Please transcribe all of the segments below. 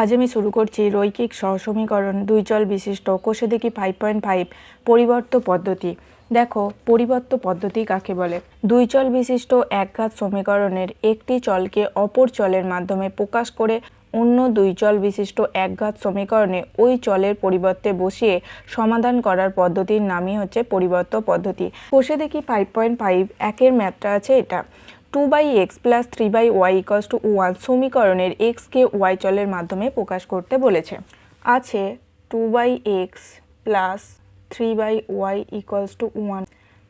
আজ আমি শুরু করছি রৈখিক সহসমীকরণ, দুই চল বিশিষ্ট কোষে দেখি ফাইভ পয়েন্ট ফাইভ পরিবর্ত পদ্ধতি। দেখো, পরিবর্ত পদ্ধতি কাকে বলে? দুই চল বিশিষ্ট একঘাত সমীকরণের একটি চলকে অপর চলের মাধ্যমে প্রকাশ করে অন্য দুই চল বিশিষ্ট একঘাত সমীকরণে ওই চলের পরিবর্তে বসিয়ে সমাধান করার পদ্ধতির নামই হচ্ছে পরিবর্ত পদ্ধতি। কোষে দেখি ফাইভ পয়েন্ট ফাইভ একের ম্যাথটা আছে এটা। Two by x plus three by y equals two one সমীকরণের এক্সকে ওয়াই চলের মাধ্যমে প্রকাশ করতে বলেছে। আছে two by x plus three by y equals two one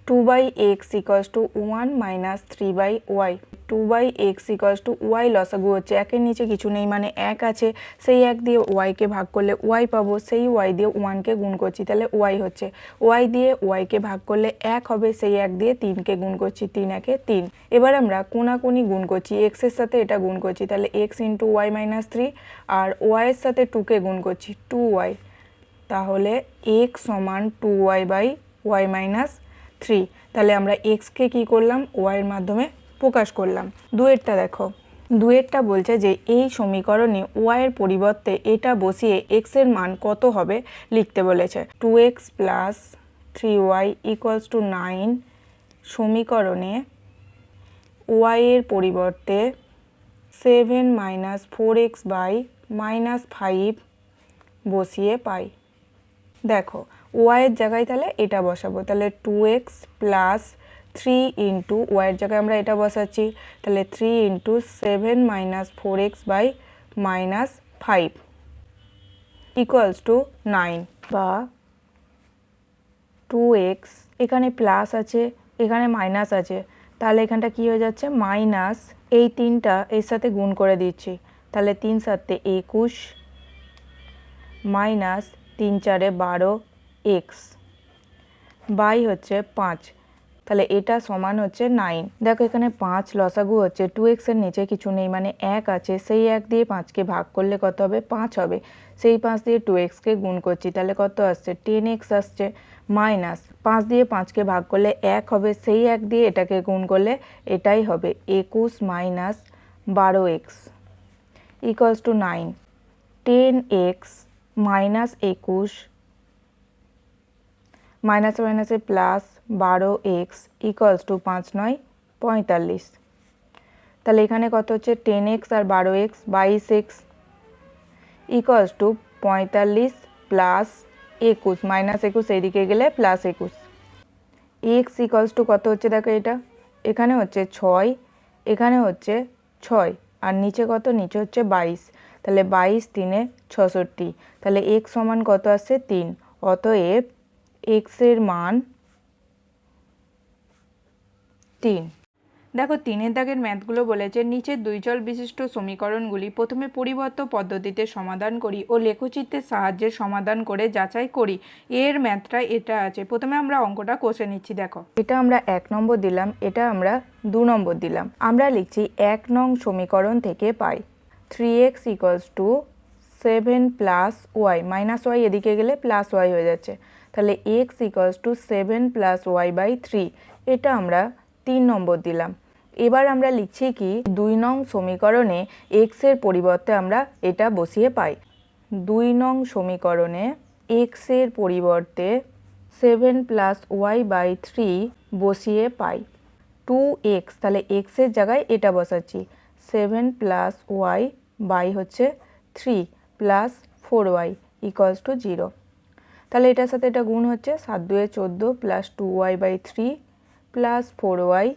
two by x equals two one minus three by y two by x equals two y লসাগু হচ্ছে। একের নিচে কিছু নেই মানে এক আছে। সেই এক দিয়ে ওয়াইকে ভাগ করলে ওয়াই পাবো, সেই ওয়াই দিয়ে ওয়ানকে গুণ করছি, তাহলে ওয়াই হচ্ছে। ওয়াই দিয়ে ওয়াইকে ভাগ করলে এক হবে, সেই এক দিয়ে তিনকে গুণ করছি, তিন একে তিন। এবার আমরা কোনাকুনি গুণ করছি এক্সের সাথে এটা গুণ করছি, তাহলে x into y minus three আর ওয়াইয়ের সাথে টুকে গুণ করছি টু ওয়াই তাহলে এক্স সমান two y by y minus three তাহলে আমরা এক্সকে কী করলাম? ওয়াইয়ের মাধ্যমে প্রকাশ করলাম। দুয়েরটা দেখো। দুয়েরটা বলছে যে, এই সমীকরণে ওয়াইয়ের পরিবর্তে এটা বসিয়ে এক্সের মান কত হবে লিখতে বলেছে। Two x plus three y equals two nine সমীকরণে ওয়াইয়ের পরিবর্তে seven minus four x by minus five বসিয়ে পাই। দেখো ওয়াইয়ের জায়গায় তাহলে এটা বসাবো। তাহলে two x plus three into ওয়াইয়ের জায়গায় আমরা এটা বসাচ্ছি, তাহলে three into seven minus four x by minus five equals two nine বা টু এক্স এখানে প্লাস আছে, এখানে মাইনাস আছে, তাহলে এখানটা কি হয়ে যাচ্ছে? মাইনাস এই তিনটা এর সাথে গুণ করে দিচ্ছি, তাহলে তিন সাতে একুশ মাইনাস তিন চারে বারো এক্স বাই হচ্ছে পাঁচ। তাহলে এটা সমান হচ্ছে নাইন দেখো এখানে পাঁচ লসাগু হচ্ছে টু এক্সের নিচে কিছু নেই মানে এক আছে, সেই এক দিয়ে পাঁচকে ভাগ করলে কত হবে? পাঁচ হবে। সেই পাঁচ দিয়ে টু এক্সকে গুণ করছি, তাহলে কত আসছে? টেন এক্স আসছে মাইনাস পাঁচ দিয়ে পাঁচকে ভাগ করলে এক হবে, সেই এক দিয়ে এটাকে গুণ করলে এটাই হবে, একুশ মাইনাস বারো x equals two nine ten x minus একুশ মাইনাসে মাইনাসে প্লাস বারো এক্স ইকুয়ালস টু পাঁচ নয়, পঁয়তাল্লিশ। তাহলে এখানে কত হচ্ছে? টেন এক্স আর বারো এক্স, বাইশ এক্স ইকুয়ালস টু পঁয়তাল্লিশ প্লাস একুশ মাইনাস একুশ, এইদিকে গেলে প্লাস একুশ। এক্স ইকুয়ালস টু কত হচ্ছে? দেখো এটা। এখানে হচ্ছে ছয়, এখানে হচ্ছে ছয়, আর নিচে কত? নিচে হচ্ছে বাইশ। তাহলে বাইশ তিনে ছষট্টি। তাহলে এক্স সমান কত আসছে? তিন। অতএব এক্সের মান তিন। দেখো, তিনের দাগের ম্যাথগুলো বলেছে, নিচের দুই চল বিশিষ্ট সমীকরণগুলি প্রথমে পরিবর্ত পদ্ধতিতে সমাধান করি ও লেখচিত্রের সাহায্যে সমাধান করে যাচাই করি। এর ম্যাথটা এটা আছে। প্রথমে আমরা অঙ্কটা কষে নিচ্ছি, দেখো। এটা আমরা এক নম্বর দিলাম, এটা আমরা দু নম্বর দিলাম। আমরা লিখছি এক নং সমীকরণ থেকে পাই। Three x equals two seven plus y, minus y এদিকে গেলে প্লাস ওয়াই হয়ে যাচ্ছে। তাহলে x equals two seven plus y by three, এটা আমরা তিন নম্বর দিলাম। এবার আমরা লিখছি কি, দুই নং সমীকরণে এক্সের পরিবর্তে আমরা এটা বসিয়ে পাই। দুই নং সমীকরণে এক্সের পরিবর্তে seven plus y by three বসিয়ে পাই। টু এক্স তাহলে এক্সের জায়গায় এটা বসাচ্ছি। সেভেন প্লাস ওয়াই বাই হচ্ছে three plus four y equals two zero তাহলে এটার সাথে এটা গুণ হচ্ছে সাত দুয়ে চোদ্দ plus two y by three plus four y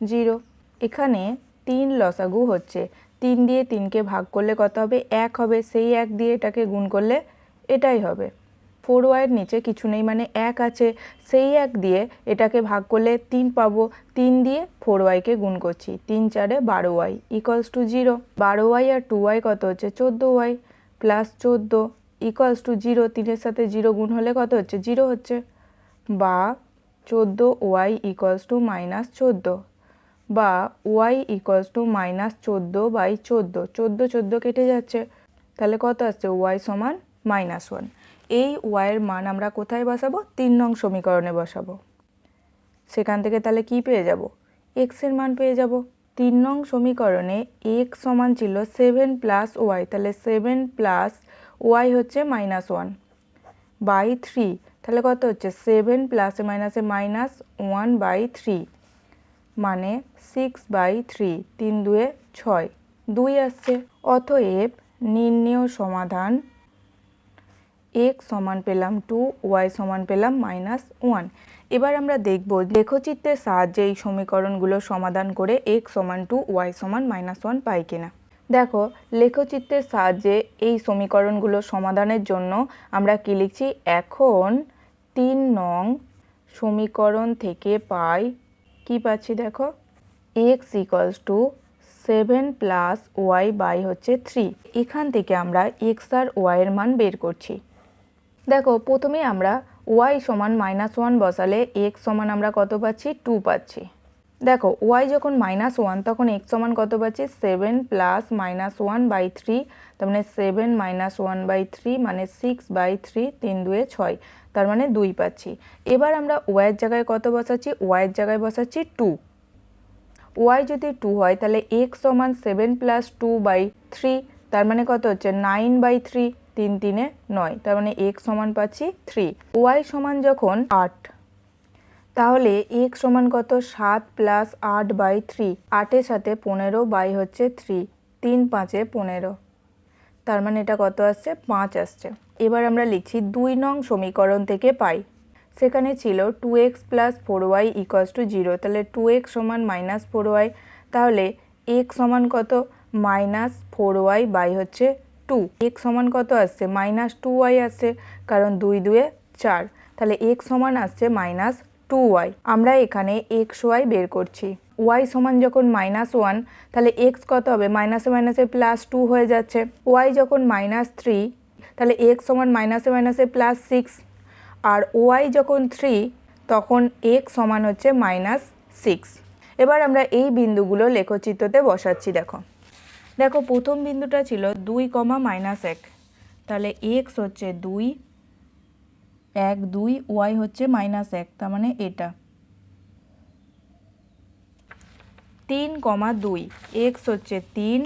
zero এখানে তিন লসাগু হচ্ছে। তিন দিয়ে তিনকে ভাগ করলে কত হবে? এক হবে। সেই এক দিয়ে এটাকে গুণ করলে এটাই হবে। ফোর ওয়াইয়ের নিচে কিছু নেই মানে এক আছে। সেই এক দিয়ে এটাকে ভাগ করলে তিন পাবো। তিন দিয়ে ফোর ওয়াইকে গুণ করছি। তিন চারে বারো ওয়াই ইকলস টু জিরো বারো ওয়াই আর টু ওয়াই কত হচ্ছে? চোদ্দ ওয়াই প্লাস চোদ্দ ইকলস টু জিরো তিনের সাথে জিরো গুণ হলে কত হচ্ছে? জিরো হচ্ছে। বা চোদ্দ, ওয়াই ইকলস টু মাইনাস চোদ্দ বা ওয়াই ইকলস টু মাইনাস চোদ্দ বাই চোদ্দ। চোদ্দ চোদ্দ কেটে যাচ্ছে। তাহলে কত আসছে? ওয়াই সমান মাইনাস ওয়ান এই ওয়াইয়ের মান আমরা কোথায় বসাবো? তিন নং সমীকরণে বসাবো। সেখান থেকে তাহলে কি পেয়ে যাব? এক্সের মান পেয়ে যাব। তিন নং সমীকরণে এক্স সমান ছিল সেভেন প্লাস ওয়াই তাহলে সেভেন প্লাস ওয়াই হচ্ছে মাইনাস ওয়ান বাই থ্রি তাহলে কত হচ্ছে? সেভেন প্লাসে মাইনাসে মাইনাস ওয়ান বাই থ্রি মানে সিক্স বাই থ্রি তিন দুয়ে ছয়, দুই আসছে। অতএব নির্ণেয় সমাধান এক্স সমান পেলাম টু ওয়াই সমান পেলাম মাইনাস ওয়ান এবার আমরা দেখব লেখচিত্রের সাহায্যে এই সমীকরণগুলো সমাধান করে এক্স সমান টু ওয়াই সমান মাইনাস ওয়ান পাই কিনা। দেখো, লেখচিত্রের সাহায্যে এই সমীকরণগুলো সমাধানের জন্য আমরা কী লিখছি? এখন তিন নং সমীকরণ থেকে পাই। কি পাচ্ছি দেখো? X equals two seven plus y by হচ্ছে থ্রি এখান থেকে আমরা এক্স আর ওয়াইয়ের মান বের করছি। দেখো, প্রথমে আমরা ওয়াই সমান মাইনাস ওয়ান বসালে এক্স সমান আমরা কত পাচ্ছি? টু পাচ্ছি। দেখো ওয়াই যখন মাইনাস ওয়ান তখন এক্স সমান কত পাচ্ছি? Seven plus minus one by three তার মানে seven minus one by three মানে সিক্স বাই থ্রি তিন দুয়ে ছয়। তার মানে দুই পাচ্ছি। এবার আমরা ওয়াইয়ের জায়গায় কত বসাচ্ছি? ওয়াইয়ের জায়গায় বসাচ্ছি টু ওয়াই যদি টু হয়, তাহলে এক্স সমান seven plus two by three তার মানে কত হচ্ছে? নাইন বাই থ্রি তিন তিনে নয়। তার মানে এক্স সমান পাচ্ছি থ্রি ওয়াই সমান যখন আট। তাহলে এক সমান কত? সাত প্লাস আট বাই থ্রি আটের সাথে পনেরো বাই হচ্ছে থ্রি তিন পাঁচে পনেরো। তার মানে এটা কত আসছে? পাঁচ আসছে। এবার আমরা লিখছি দুই নং সমীকরণ থেকে পাই। সেখানে ছিল two x plus four y equals two zero তাহলে টু এক্স সমান মাইনাস ফোর ওয়াই তাহলে এক্স সমান কত? মাইনাস ফোর ওয়াই বাই হচ্ছে টু এক্স সমান কত আসছে? মাইনাস টু ওয়াই আসছে, কারণ দুই দুয়ে চার। তাহলে এক্স সমান আসছে মাইনাস টু ওয়াই আমরা এখানে এক্স ওয়াই বের করছি। ওয়াই সমান যখন মাইনাস ওয়ান তাহলে এক্স কত হবে? মাইনাসে মাইনাসে প্লাস টু হয়ে যাচ্ছে। ওয়াই যখন মাইনাস থ্রি তাহলে এক্স সমান মাইনাসে মাইনাসে প্লাস সিক্স আর ওয়াই যখন থ্রি তখন এক্স সমান হচ্ছে মাইনাস সিক্স এবার আমরা এই বিন্দুগুলো লেখচিত্রতে বসাচ্ছি, দেখো। দেখো, প্রথম বিন্দুটা ছিল দুই কমা মাইনাস এক। তাহলে এক্স হচ্ছে দুই এক, দুই, ওয়াই হচ্ছে মাইনাস এক, তার মানে এটা। তিন কমা দুই এক্স হচ্ছে তিন,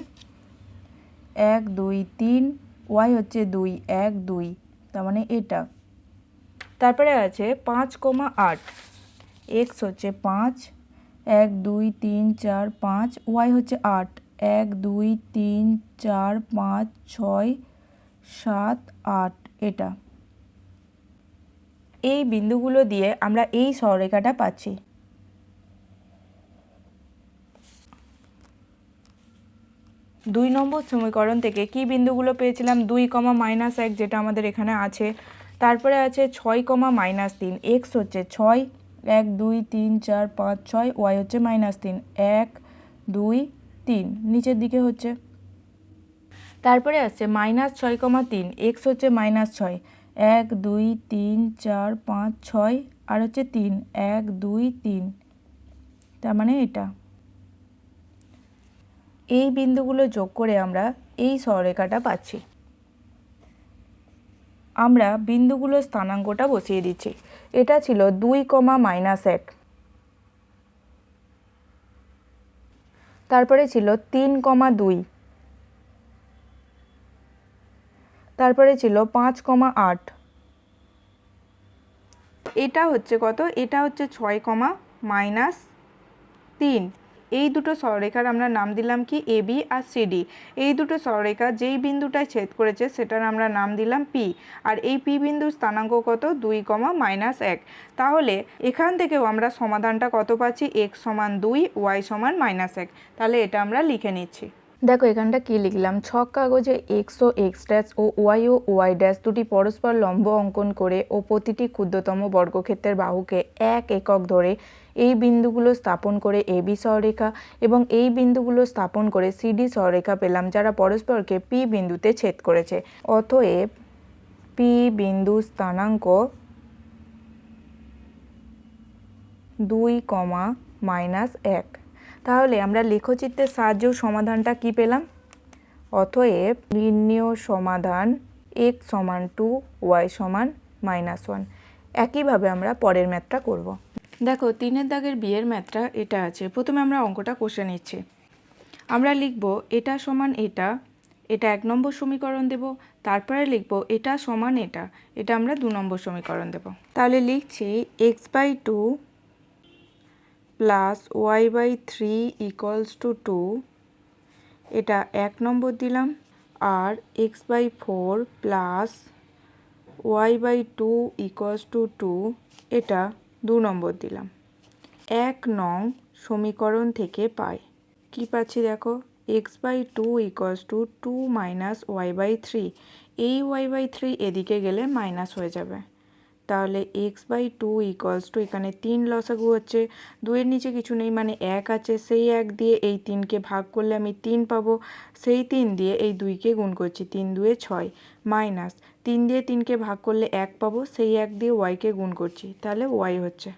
এক, দুই, তিন, ওয়াই হচ্ছে দুই, এক, দুই, তার মানে এটা। তারপরে আছে পাঁচ কমা আট এক্স হচ্ছে পাঁচ, এক, দুই, তিন, চার, পাঁচ, ওয়াই হচ্ছে আট, এক, দুই, তিন, চার, পাঁচ, ছয়, সাত, আট, এটা। এই বিন্দুগুলো দিয়ে আমরা এই সররেখাটা পাচ্ছি। দুই নম্বর সমীকরণ থেকে কি বিন্দুগুলো পেয়েছিলাম? দুই কমা মাইনাস এক যেটা আমাদের এখানে আছে। তারপরে আছে ছয় কমা মাইনাস তিন। এক্স হচ্ছে ছয়। এক, দুই, তিন, চার, পাঁচ, ছয়। ওয়াই হচ্ছে মাইনাস তিন। এক, দুই, তিন। নিচের দিকে হচ্ছে। তারপরে আসছে মাইনাস ছয় কমা তিন। এক্স হচ্ছে মাইনাস ছয়। এক, দুই, তিন, চার, পাঁচ, ছয় আর হচ্ছে তিন। এক, দুই, তিন। তার মানে এটা। এই বিন্দুগুলো যোগ করে আমরা এই সররেখাটা পাচ্ছি। আমরা বিন্দুগুলো স্থানাঙ্কটা বসিয়ে দিচ্ছি। এটা ছিল দুই কমা মাইনাস এক। তারপরে ছিল তিন কমা দুই। তারপরে ছিল পাঁচ কমা আট। এটা হচ্ছে কত? এটা হচ্ছে ছয় কমা মাইনাস তিন। এই দুটো সররেখার আমরা নাম দিলাম কি? এ, বি আর সিডি এই দুটো সররেখা যেই বিন্দুটায় ছেদ করেছে সেটার আমরা নাম দিলাম পি। আর এই পি বিন্দুর স্থানাঙ্ক কত? দুই কমা মাইনাস এক। তাহলে এখান থেকেও আমরা সমাধানটা কত পাচ্ছি? এক্স সমান দুই, ওয়াই সমান মাইনাস এক। তাহলে এটা আমরা লিখে নিচ্ছি। দেখো এখানটা কি লিখলাম? ছক কাগজে এক্স ও এক্স ড্যাশ ও ওয়াই ও ওয়াই ড্যাশ দুটি পরস্পর লম্ব অঙ্কন করে ও প্রতিটি ক্ষুদ্রতম বর্গক্ষেত্রের বাহুকে এক একক ধরে এই বিন্দুগুলো স্থাপন করে এ বি সররেখা এবং এই বিন্দুগুলো স্থাপন করে সিডি সররেখা পেলাম যারা পরস্পরকে পি বিন্দুতে ছেদ করেছে। অতএব পি বিন্দু স্থানাঙ্ক দুই কমা মাইনাস এক। তাহলে আমরা লেখচিত্রের সাহায্যেও সমাধানটা কি পেলাম? অতএব নির্ণেয় সমাধান এক্স সমান টু ওয়াই সমান মাইনাস ওয়ান একইভাবে আমরা পরের ম্যাথটা করব। দেখো, তিনের দাগের বিয়ের ম্যাথটা এটা আছে। প্রথমে আমরা অঙ্কটা কষে নিচ্ছি। আমরা লিখব এটা সমান এটা এটা এক নম্বর সমীকরণ দেব, তারপরে লিখব এটা সমান এটা এটা আমরা দু নম্বর সমীকরণ দেব। তাহলে লিখছি x by two plus y by three equals two two এটা এক নম্বর দিলাম, আর x by four plus y by two equals two two এটা দু নম্বর দিলাম। এক নং সমীকরণ থেকে পাই। কি পাচ্ছি দেখো? X by two equals two two minus y by three এই ওয়াই বাই থ্রি এদিকে গেলে মাইনাস হয়ে যাবে। তাহলে x by two equals two এখানে তিন লসাগু হচ্ছে দুয়ের নিচে কিছু নেই মানে এক আছে, সেই এক দিয়ে এই তিনকে ভাগ করলে আমি তিন পাবো, সেই তিন দিয়ে এই দুইকে গুণ করছি তিন দুয়ে ছয় মাইনাস তিন দিয়ে তিনকে ভাগ করলে এক পাবো, সেই এক দিয়ে ওয়াইকে গুণ করছি, তাহলে ওয়াই হচ্ছে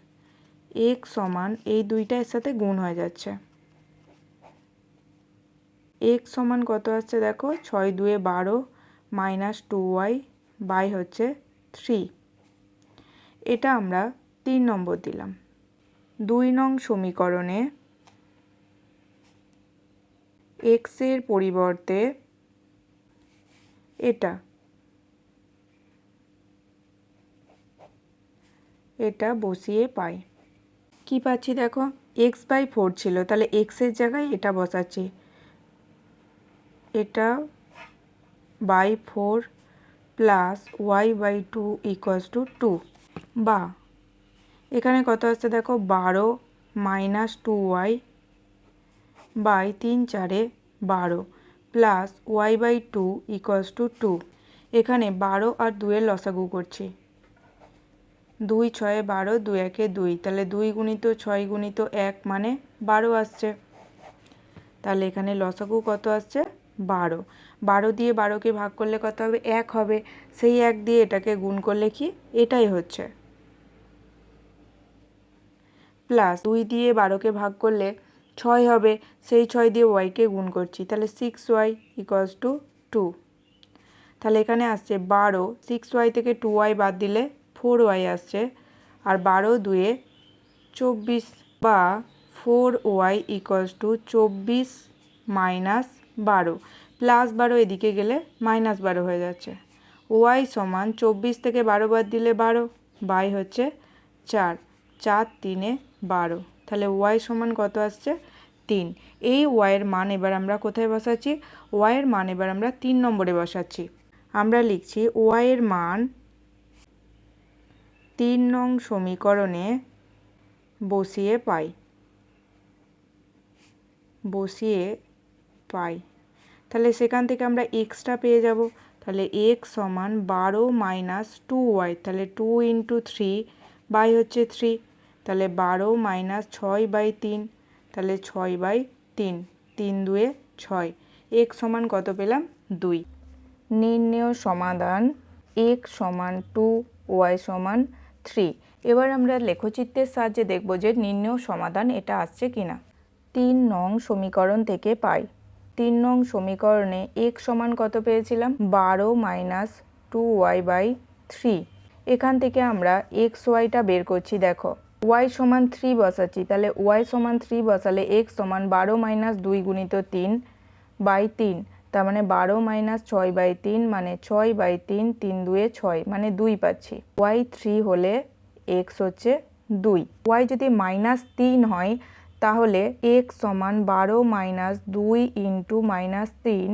এক সমান এই দুইটা এর সাথে গুণ হয়ে যাচ্ছে। এক সমান কত আসছে দেখো, ছয় দুয়ে বারো মাইনাস টু ওয়াই বাই হচ্ছে থ্রি এটা আমরা তিন নম্বর দিলাম। দুই নং সমীকরণে এক্সের পরিবর্তে এটা এটা বসিয়ে পাই। কি পাচ্ছি দেখো? এক্স বাই ফোর ছিল, তাহলে এক্সের জায়গায় এটা বসাচ্ছি। এটা by four plus y by two equals two two বা। এখানে কত আসছে দেখো? বারো মাইনাস টু ওয়াই বাই তিন চারে বারো plus y by two equals two two. এখানে বারো আর দুয়ের লসাগু করছি। দুই ছয়ে বারো, দুই একে দুই। তাহলে দুই গুণিত ছয় গুণিত এক মানে বারো আসছে। তাহলে এখানে লসাগু কত আসছে? বারো। বারো দিয়ে বারোকে ভাগ করলে কত হবে? এক হবে। সেই এক দিয়ে এটাকে গুণ করলে কি? এটাই হচ্ছে। প্লাস দুই দিয়ে বারোকে ভাগ করলে ছয় হবে। সেই ছয় দিয়ে ওয়াইকে গুণ করছি। তাহলে six y equals two two তাহলে এখানে আসছে বারো। সিক্স ওয়াই থেকে টু ওয়াই বাদ দিলে ফোর ওয়াই আসছে। আর বারো দুয়ে চব্বিশ বা ফোর ওয়াই ইকুয়ালস টু চব্বিশ মাইনাস বারো। প্লাস বারো এদিকে গেলে মাইনাস বারো হয়ে যাচ্ছে। ওয়াই সমান চব্বিশ থেকে বারো বাদ দিলে বারো, বাই হচ্ছে চার চার তিনে বারো। তাহলে ওয়াই সমান কত আসছে? তিন। এই ওয়াইয়ের মান এবার আমরা কোথায় বসাচ্ছি? ওয়াইয়ের মান এবার আমরা তিন নম্বরে বসাচ্ছি। আমরা লিখছি ওয়াইয়ের মান তিন নং সমীকরণে বসিয়ে পাই। বসিয়ে পাই। তাহলে সেখান থেকে আমরা এক্সটা পেয়ে যাব। তাহলে এক্স সমান বারো মাইনাস টু ওয়াই তাহলে টু ইন্টু থ্রি বাই হচ্ছে থ্রি তাহলে বারো মাইনাস ছয় বাই তিন, তাহলে ছয় বাই তিন তিন দুয়ে ছয়। এক সমান কত পেলাম? দুই। নির্ণেয় সমাধান এক সমান টু ওয়াই সমান থ্রি এবার আমরা লেখচিত্রের সাহায্যে দেখব যে নির্ণেয় সমাধান এটা আসছে কিনা। তিন নং সমীকরণ থেকে পাই। তিন নং সমীকরণে এক সমান কত পেয়েছিলাম? বারো minus two y by three এখান থেকে আমরা এক্স ওয়াইটা বের করছি, দেখো। ওয়াই সমান থ্রি বসাচ্ছি, তাহলে ওয়াই সমান থ্রি বসালে এক্স সমান বারো মাইনাস দুই গুণিত তিন বাই তিন। তার মানে বারো মাইনাস ছয় বাই তিন মানে ছয় বাই তিন তিন দুয়ে ছয় মানে দুই পাচ্ছি। ওয়াই থ্রি হলে এক্স হচ্ছে দুই। ওয়াই যদি মাইনাস তিন হয় তাহলে এক্স সমান বারো মাইনাস দুই ইন্টু মাইনাস তিন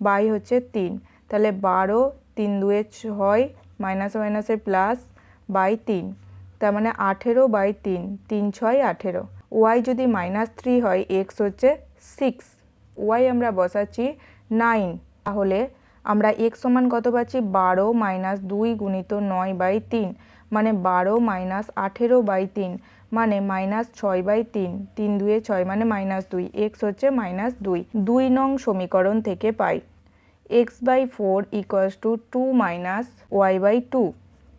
বাই হচ্ছে তিন। তাহলে বারো তিন দুয়ে ছয় মাইনাস মাইনাসে প্লাস বাই তিন। তার মানে আঠেরো বাই তিন তিন ছয় আঠেরো। ওয়াই যদি মাইনাস থ্রি হয় এক্স হচ্ছে সিক্স ওয়াই আমরা বসাচ্ছি নাইন তাহলে আমরা এক্স সমান কত পাচ্ছি? বারো মাইনাস দুই গুণিত নয় বাই তিন। মানে বারো মাইনাস আঠেরো বাই তিন। মানে মাইনাস ছয় বাই তিন। তিন দুয়ে ছয় মানে মাইনাস দুই। এক্স হচ্ছে মাইনাস দুই। দুই নং সমীকরণ থেকে পাই। X by four equals two two minus y by two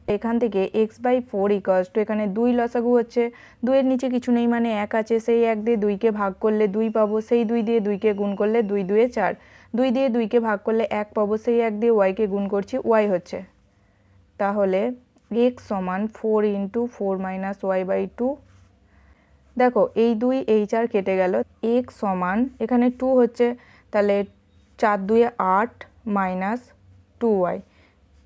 এখান থেকে x by four equals two এখানে দুই লসাগু হচ্ছে। দুইয়ের নিচে কিছু নেই মানে এক আছে। সেই এক দিয়ে দুইকে ভাগ করলে দুই পাবো। সেই দুই দিয়ে দুইকে গুণ করলে দুই দুয়ে চার। দুই দিয়ে দুইকে ভাগ করলে এক পাবো। সেই এক দিয়ে ওয়াইকে গুণ করছি ওয়াই হচ্ছে। তাহলে এক্স সমান four into four minus y by two দেখো, এই দুই এই চার কেটে গেল। এক্স সমান, এখানে টু হচ্ছে, তাহলে চার দুয়ে আট মাইনাস টু ওয়াই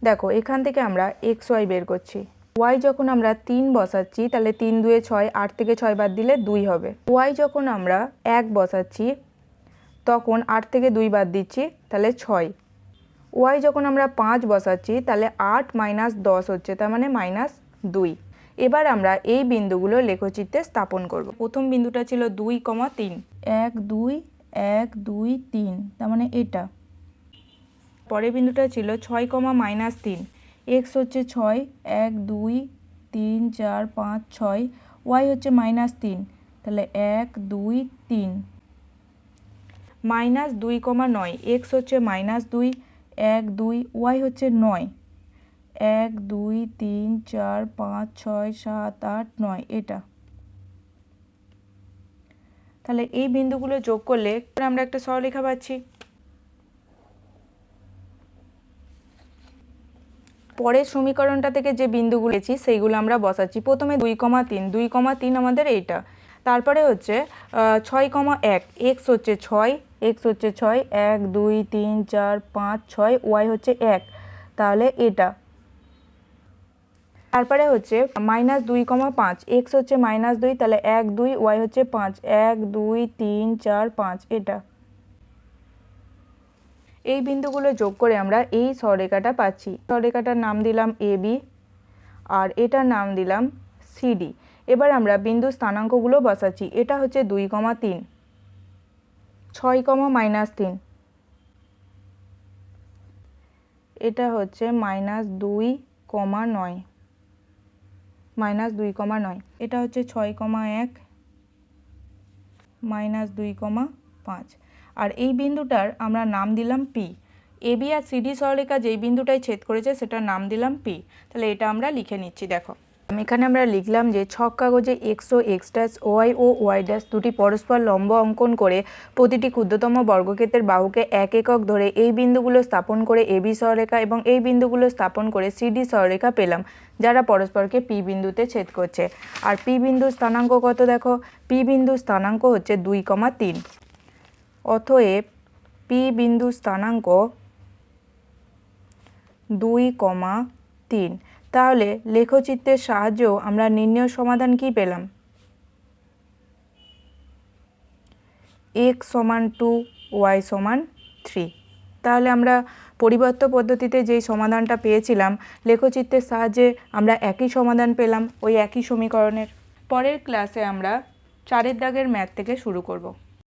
দেখো, এখান থেকে আমরা এক্স ওয়াই বের করছি। ওয়াই যখন আমরা তিন বসাচ্ছি, তাহলে তিন দুয়ে ছয়, আট থেকে ছয় বাদ দিলে দুই হবে। ওয়াই যখন আমরা এক বসাচ্ছি, তখন আট থেকে দুই বাদ দিচ্ছি, তাহলে ছয়। ওয়াই যখন আমরা পাঁচ বসাচ্ছি, তাহলে আট মাইনাস দশ হচ্ছে, তার মানে মাইনাস দুই। এবার আমরা এই বিন্দুগুলো লেখচিত্রে স্থাপন করব। প্রথম বিন্দুটা ছিল দুই কমা তিন। এক, দুই এক, দুই, তিন, তার মানে এটা। পরের বিন্দুটা ছিল ছয় কমা মাইনাস তিন। এক্স হচ্ছে ছয়, এক, দুই, তিন, চার, পাঁচ, ছয়। ওয়াই হচ্ছে মাইনাস তিন, তাহলে এক, দুই, তিন। মাইনাস দুই কমা নয়, এক্স হচ্ছে মাইনাস দুই এক, দুই, ওয়াই হচ্ছে নয়। এক, দুই, তিন, চার, পাঁচ, ছয়, সাত, আট, নয়, এটা। তাহলে এই বিন্দুগুলো যোগ করলে আমরা একটা সরলরেখা পাচ্ছি। পরের সমীকরণটা থেকে যে বিন্দুগুলো সেইগুলো আমরা বসাচ্ছি। প্রথমে দুই কমা তিন, দুই কমা তিন আমাদের এইটা। তারপরে হচ্ছে ছয় কমা এক এক্স হচ্ছে ছয় এক্স হচ্ছে ছয়, এক, দুই, তিন, চার, পাঁচ, ছয় ওয়াই হচ্ছে এক। তাহলে এটা। তারপরে হচ্ছে মাইনাস দুই কমা পাঁচ এক্স হচ্ছে মাইনাস দুই, তাহলে এক, দুই ওয়াই হচ্ছে পাঁচ, এক, দুই, তিন, চার, পাঁচ, এটা। এই বিন্দুগুলো যোগ করে আমরা এই সরেখাটা পাচ্ছি। সরেখাটার নাম দিলাম এ বি আর এটার নাম দিলাম সিডি এবার আমরা বিন্দু স্থানাঙ্কগুলো বসাচ্ছি। এটা হচ্ছে দুই কমা তিন। ছয় কমা মাইনাস তিন। এটা হচ্ছে মাইনাস দুই কমা নয়। মাইনাস দুই কমা নয়। এটা হচ্ছে ছয় কমা এক মাইনাস দুই কমা পাঁচ। আর এই বিন্দুটার আমরা নাম দিলাম পি। এবি আর সিডি সরলরেখা যেই বিন্দুটায় ছেদ করেছে, সেটার নাম দিলাম পি। তাহলে এটা আমরা লিখে নিচ্ছি, দেখো। এখানে আমরা লিখলাম যে ছক কাগজে এক্স ও এক্স ড্যাশ, ওয়াই ও ওয়াই ড্যাশ দুটি পরস্পর লম্ব অঙ্কন করে প্রতিটি ক্ষুদ্রতম বর্গক্ষেত্রের বাহুকে এক একক ধরে এই বিন্দুগুলো স্থাপন করে এবি সরলরেখা এবং এই বিন্দুগুলো স্থাপন করে সিডি সরলরেখা পেলাম, যারা পরস্পরকে পি বিন্দুতে ছেদ করছে। আর পি বিন্দুর স্থানাঙ্ক কত দেখো? পি বিন্দুর স্থানাঙ্ক হচ্ছে দুই কমা তিন। অতএব পি বিন্দু স্থানাঙ্ক দুই কমা তিন। তাহলে লেখচিত্রের সাহায্যেও আমরা নির্ণয় সমাধান কি পেলাম? এক্স সমান টু, ওয়াই সমান থ্রি। তাহলে আমরা পরিবর্ত পদ্ধতিতে যেই সমাধানটা পেয়েছিলাম, লেখচিত্রের সাহায্যে আমরা একই সমাধান পেলাম ওই একই সমীকরণের। পরের ক্লাসে আমরা চারের দাগের ম্যাথ থেকে শুরু করব।